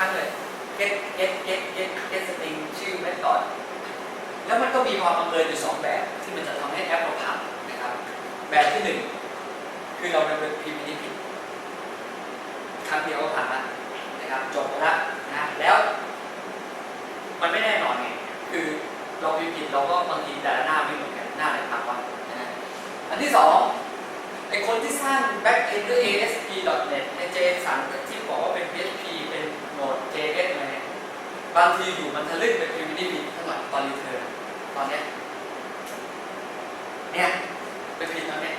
รั้งเลย get get get get get string ชื่อ method แล้วมันก็มีความบังเอิญอยู่สองแบบที่มันจะทำให้แอปเราพังนะครับ แบบที่หนึ่งคือเราดำเนินพิมพ์นี้ผิดครั้งเดียวก็พังละนะครับจบไปละนะแล้ว มันไม่แน่นอนไงคือเราพิมพ์ผิดเราก็บางทีแต่ละหน้าไม่เหมือนกันหน้าไหนพังวะนะฮะอันที่สองไอคนที่สร้าง backend ด้วย ASP.NET ใน JSON ที่บอกว่าเป็น PHP เป็น Node.js อะไรเนี่ย บางทีอยู่มันทะลึ่งเป็น primitive ข้างหลังตอนรีเทิร์นตอนเนี้ยเนี่ยเป็นผิดตอนเนี้ย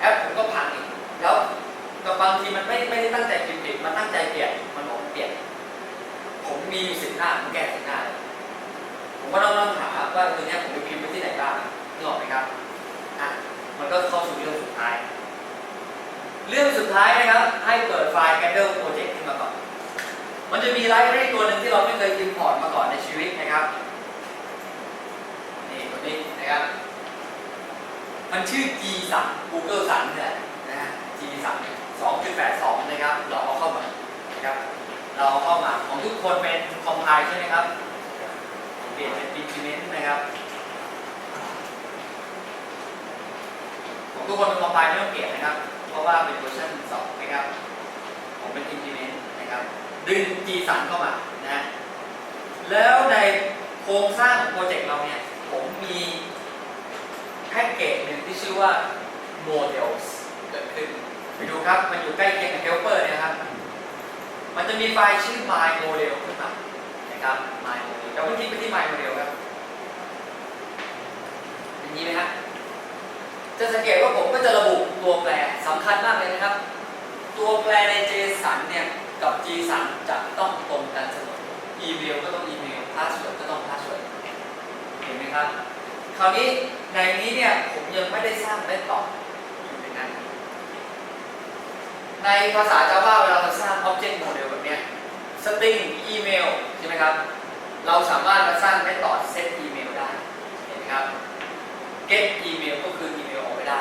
แอปผมก็พังอีกแล้วก็บางทีมันไม่ไม่ได้ตั้งใจพิมพ์ผิดมันตั้งใจเปลี่ยนมันบอกเปลี่ยน ผมมีอยู่สิบหน้าผมแก้สิบหน้าเลยผมก็ต้องต้องหาว่าตัวเนี้ยผมไปพิมพ์ไว้ที่ไหนบ้างนึกออกไหมครับอะมันก็เข้าสู่เรื่องสุดท้าย เรื่องสุดท้ายนะครับ ให้เปิดไฟล์ Candle Project ขึ้นมาก่อน มันจะมีไลบรารีตัวหนึ่งที่เราไม่เคย import มาก่อนในชีวิตนะครับ นี่ตัวนี้นะครับ มันชื่อ G3 Google 3นี่แหละนะฮะ G3 2.82 นะครับ เราเอาเข้ามานะครับ เราเอาเข้ามาของทุกคนเป็น compile ใช่ไหมครับ เปลี่ยนเป็น implement นะครับ ของทุกคนเป็น compile ไม่ต้องเปลี่ยนนะครับ เพราะว่าเป็นเวอร์ชัน2นะครับ ผมเป็น implement นะครับ ดึง G3 เข้ามานะแล้วในโครงสร้างของโปรเจกต์เราเนี่ย ผมมีแพ็กเกจหนึ่งที่ชื่อว่า models เกิดขึ้นไปดูครับ มันอยู่ใกล้เคียงกับ helper เนี่ยนะครับ มันจะมีไฟล์ชื่อ my model ขึ้นมานะครับ my model เราเพิ่งคลิกไปที่ my model ครับอย่างนี้ไหมฮะจะสังเกตว่าผมก็จะระบุตัวแปรสำคัญมากเลยนะครับ ตัวแปรใน JSON เนี่ย กับ G3 จะต้องตรงกันเสมออีเมลก็ต้องอีเมลพาสเวิร์ดก็ต้องพาสเวิร์ดเห็นไหมครับ คราวนี้ในนี้เนี่ยผมยังไม่ได้สร้างเมธอดอยู่ในนั้น ในภาษา Java เวลาเราสร้าง Object Model แบบเนี้ย string อีเมลใช่ไหมครับ เราสามารถมาสร้างเมธอด set อีเมลได้เห็นไหมครับ get อีเมลก็คืออีเมลออกไปได้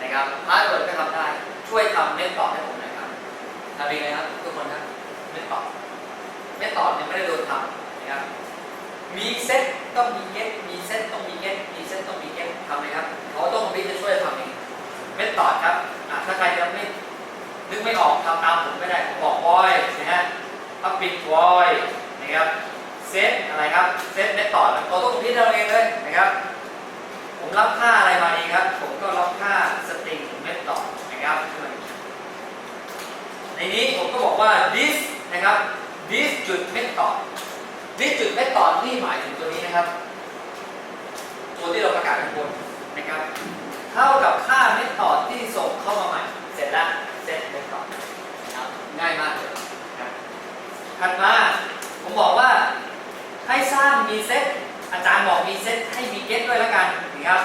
นะครับ password ก็ทำได้ช่วยทำเมธอดให้ผม ทำเองเลยครับทุกคนครับเมธอดเมธอดเนี่ยไม่ได้โดนทำนะครับมีเซตต้องมี get มีเซตต้องมี get มีเซตต้องมี get ทำเลยครับเขาต้องคอมพิวจะช่วยทำเองเมธอดครับอะถ้าใครยังไม่นึกไม่ออกทำตามผมไม่ได้ผมบอก void นะฮะ public void นะครับเซตอะไรครับเซตเมธอดเราต้องคอมพิวเราเองเลยนะครับผมรับค่าอะไรมาเองครับ ผมก็รับค่า string method นะครับ ในนี้ผมก็บอกว่า this นะครับ this จุด method this จุด method นี่หมายถึงตัวนี้นะครับ ตัวที่เราประกาศข้างบนนะครับ เท่ากับค่า method ที่ส่งเข้ามาใหม่ เสร็จแล้ว set method นะครับง่ายมากเลยนะครับถัดมา ผมบอกว่าให้สร้างมีเซตอาจารย์บอกมีเซตให้มีเก็ตด้วยแล้วกันนะครับ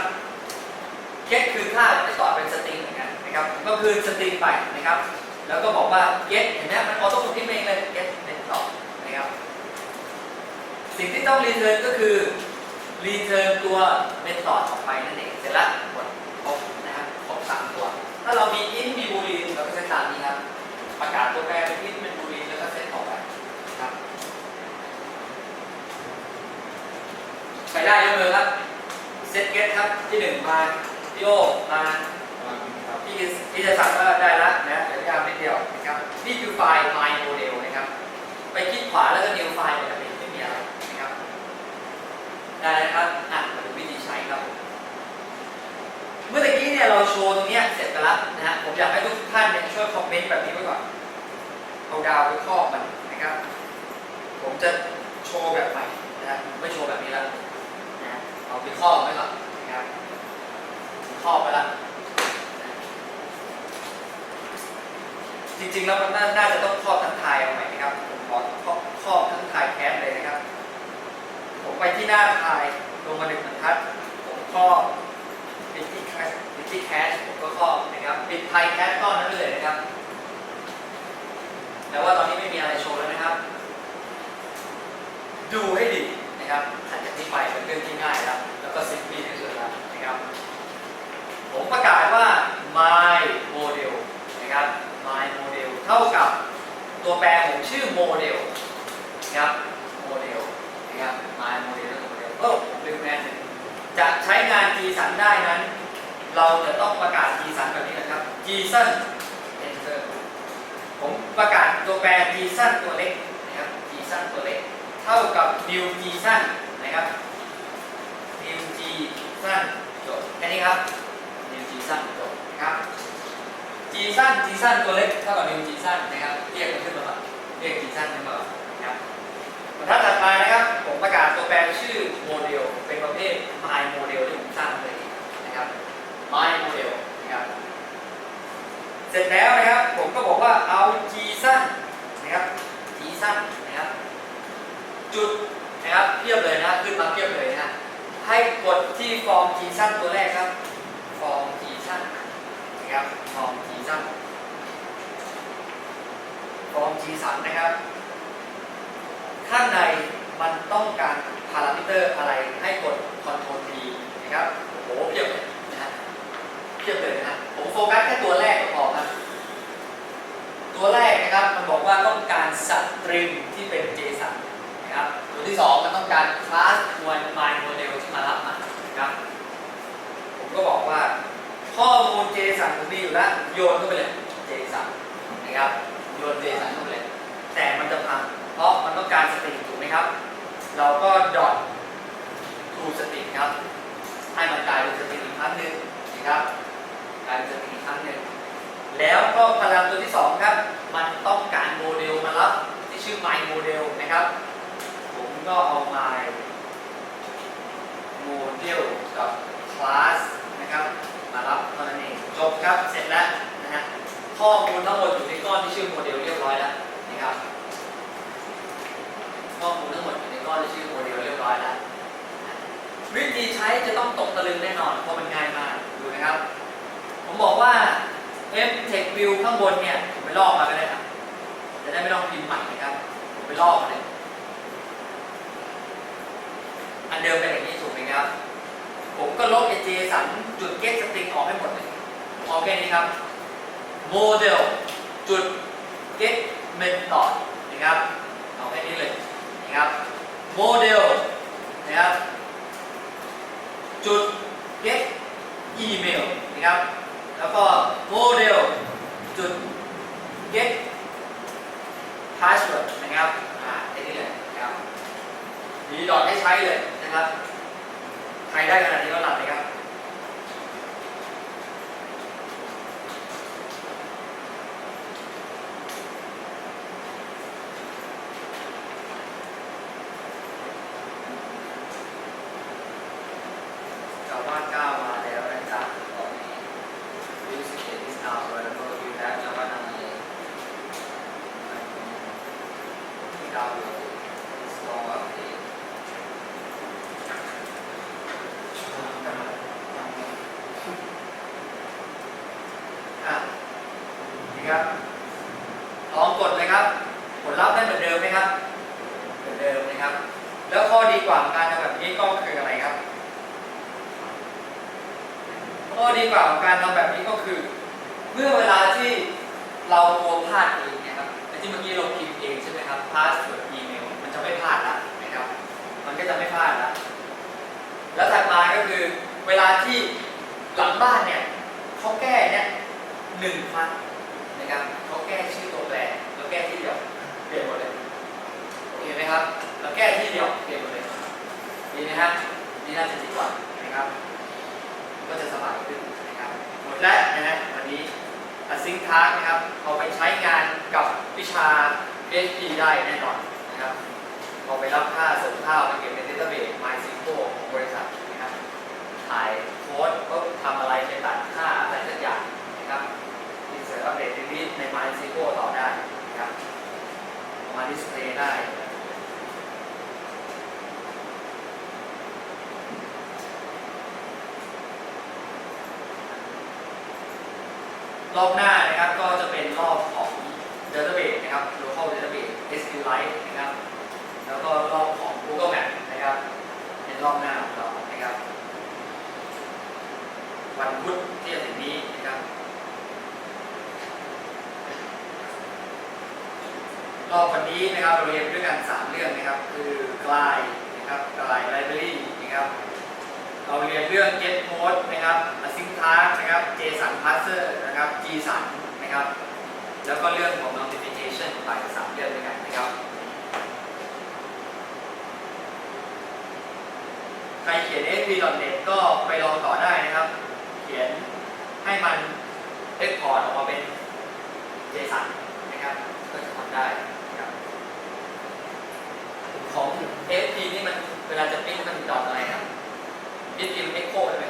เก็ตคือค่าไปต่อเป็นสตริงเหมือนกันนะครับ ก็คือสตริงไปนะครับ แล้วก็บอกว่าเก็ตเห็นไหมมันออโต้คอมพิวเองเลยเก็ตเป็นต่อนะครับ สิ่งที่ต้องรีเทิร์นก็คือรีเทิร์นตัวเมธอดออกไปนั่นเองเสร็จแล้วหมดครบนะครับครบสามตัว ถ้าเรามี int มี boolean เราก็จะตามนี้ครับ ประกาศตัวแปรเป็น int เป็น boolean แล้วก็เซตออกไปนะครับใช้ได้ยกมือครับเซตเก็ตครับที่หนึ่งมาพี่โอมาพี่พี่จะสั่งก็ได้ละนะ ขวาแล้วก็ new ไฟล์ปกติไม่มีอะไรนะครับได้นะครับอะมาดูวิธีใช้ครับ เมื่อกี้เนี่ยเราโชว์ตรงนี้เสร็จไปแล้วนะฮะผมอยากให้ทุกท่านเนี่ยช่วยคอมเมนต์แบบนี้ไว้ก่อนเอาดาวไปครอบมันนะครับ ผมจะโชว์แบบใหม่นะฮะไม่โชว์แบบนี้แล้วนะเอาไปครอบไว้ก่อนนะครับครอบไปละนะจริงๆแล้วมันน่าจะต้องครอบทั้งไทายเอาใหม่นะครับผมขอคร อบครอทั้งไทายแคสเลยนะครับ ผมไปที่หน้าไทายลงมาหนึ่งบรรทัด ผมครอบปิดที่แคสปิดที่แคสผมก็ครอบนะครับ ปิดไทยแคสก้อนนั้นเลยนะครับ แต่ว่าตอนนี้ไม่มีอะไรโชว์แล้วนะครับ ดูให้ดีนะครับถัดจากนี้ไปเป็นเรื่องที่ง่ายแล้ว แล้วก็สิ่งที่ที่สุดแล้วนะครับ ผมประกาศว่า my model นะครับ my model เท่ากับตัวแปรผมชื่อ model นะครับโมเดลนะครับ my model โมเดลโอ้ผมลืมแน่นึงจะใช้งาน JSON ได้นั้น เราจะต้องประกาศ JSON แบบนี้นะครับ JSON enter ผมประกาศตัวแปร JSON ตัวเล็กนะครับ JSON ตัวเล็ก เท่ากับ new JSON นะครับ new JSON จบแค่นี้ครับ new JSON จบนะครับ JSON JSON ตัวเล็กเท่ากับ new JSON นะครับเรียกมันขึ้นมาก่อนเรียก JSON ขึ้นมาก่อน ชื่อโมเดลเป็นประเภท my model ที่ผมสร้างเลยนะครับ my model นะครับ เสร็จแล้วนะครับผมก็บอกว่าเอา JSON นะครับ JSON นะครับ จุดนะครับเพียบเลยนะขึ้นมาเพียบเลยนะให้กดที่ฟอร์ม JSON ตัวแรกครับ ฟอร์ม JSON นะครับ ฟอร์ม JSON ฟอร์ม JSON นะครับ ข้างในมันต้องการ พารามิเตอร์อะไรให้กด Ctrl D นะครับโอ้โหเพียบเลยนะฮะเพียบเลยนะฮะผมโฟกัสแค่ตัวแรกก็พอครับตัวแรกนะครับมันบอกว่าต้องการสตริงที่เป็น JSON นะครับตัวที่สองมันต้องการคลาส one my model ที่มารับมานะครับผมก็บอกว่าข้อมูล JSON ผมมีอยู่แล้วโยนเข้าไปเลย JSON นะครับโยน JSON เข้าไปเลยแต่มันจะพังเพราะมันต้องการสตริงถูกไหมครับ เราก็ dot to string ครับ ให้มันกลายเป็นสตริงอีกครั้งหนึ่งนะครับกลายเป็นสตริงอีกครั้งหนึ่งแล้วก็พลังตัวที่สองครับ มันต้องการโมเดลมารับที่ชื่อ my model นะครับ ผมก็เอา my model กับ class นะครับ มารับเท่านั้นเองจบครับ เสร็จแล้วนะฮะข้อมูลทั้งหมดอยู่ในก้อนที่ชื่อโมเดลเรียบร้อยแล้วนะครับข้อมูลทั้งหมด ก้อนที่ชื่อโมเดลเรียบร้อยแล้ว วิธีใช้จะต้องตกตะลึงแน่นอนเพราะมันง่ายมากดูนะครับ ผมบอกว่า f text view ข้างบนเนี่ยผมไปลอกมาก็ได้ครับจะได้ไม่ต้องพิมพ์ใหม่นะครับผมไปลอกมาเลยอันเดิมเป็นอย่างนี้ถูกไหมครับ ผมก็ลบไอ้ JSON จุด get string ออกให้หมดเลยออกแค่นี้ครับ model จุด get method นะครับเอาแค่นี้เลยนะครับ โมเดลนะครับจุด get email นะครับ แล้วก็โมเดลจุด get password นะครับอ่าแค่นี้เลยนะครับมีดอทให้ใช้เลยนะครับ ใครได้ขนาดนี้ก็หลับเลยครับ ชาวบ้านก้าวมาแล้วนะครับตอนนี้ Music is now available you have Java นำเลยที่ดาวน์โหลด install update อะนี่ครับ ลองกดเลยครับ ผลลัพธ์ได้เหมือนเดิมไหมครับ เหมือนเดิมนะครับ แล้วข้อดีกว่าของการทำแบบนี้ก็คืออะไรครับ ข้อดีกว่าของการทำแบบนี้ก็คือ เมื่อเวลาที่เราตัวพลาดเองเนะครับไอ้ที่เมื่อกี้เราพิมพ์เองใช่ไหมครับพาสเวิร์ดอีเมลมันจะไม่พลาดละนะครับ มันก็จะไม่พลาดละแล้วถัดมาก็คือเวลาที่หลังบ้านเนี่ยเขาแก้เนี่ยหนึ่งครั้งนะครับเขาแก้ชื่อตัวแปรแล้วแก้ที่เดียวเปลี่ยนหมดเลยโอเคไหมครับ แล้วแก้ที่เดียวเปลี่ยนหมดเลยดีนะฮะนี่น่าจะดีกว่านะครับ ก็จะสบายขึ้นนะครับหมดแล้วนะฮะวันนี้ซิงค์ทาร์นะครับ เอาไปใช้งานกับวิชา PHP ได้แน่นอนนะครับเอไปรับค่าส่งข้าวมาเก็บในเดต้าเบส MySQL ของบริษัทนะครับถ่ายโค้ดก็ทำอะไรไปตัดค่าอะไรสักอย่างนะครับอินเสิร์ตอัปเดตรีลิสใน MySQL ต่อได้นะครับเอามาดิสเพลย์ได้รอบหน้านะครับก็จะเป็นรอบของ Database นะครับ Local Database SQLite นะครับ แล้วก็รอบของ Google Map นะครับ เป็นรอบหน้าของเรานะครับ วันพุธที่จะถึงนี้นะครับรอบวันนี้นะครับเราเรียนด้วยกัน 3 เรื่องนะครับ คือกลายนะครับกลายไลบรารีนะครับ เราเรียนเรื่อง get mode นะครับ async task นะครับ json parser นะครับ gson นะครับ แล้วก็เรื่องของ notification ไปสามเรื่องด้วยกันนะครับใครเขียน ASP.NET ก็ไปลองต่อได้นะครับ ขียนให้มันเอ็กพอร์ตออกมาเป็น JSON นะครับก็จะทำได้นะครับของ FP นี่มันเวลาจะปิ้นมันดอทอะไรครับ ASP มัน echo ใช่ไหม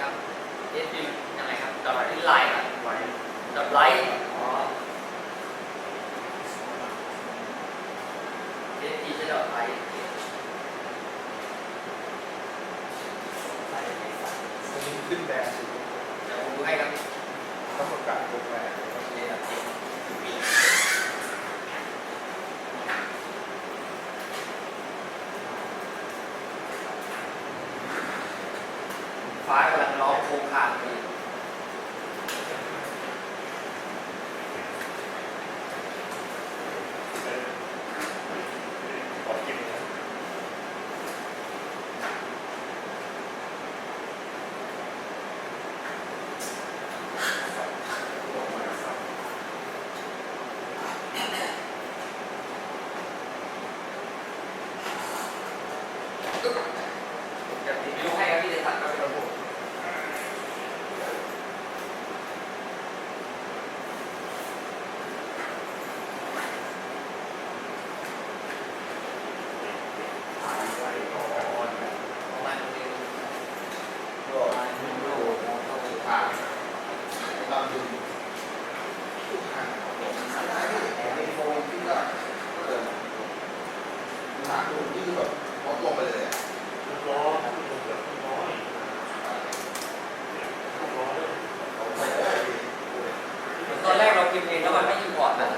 เ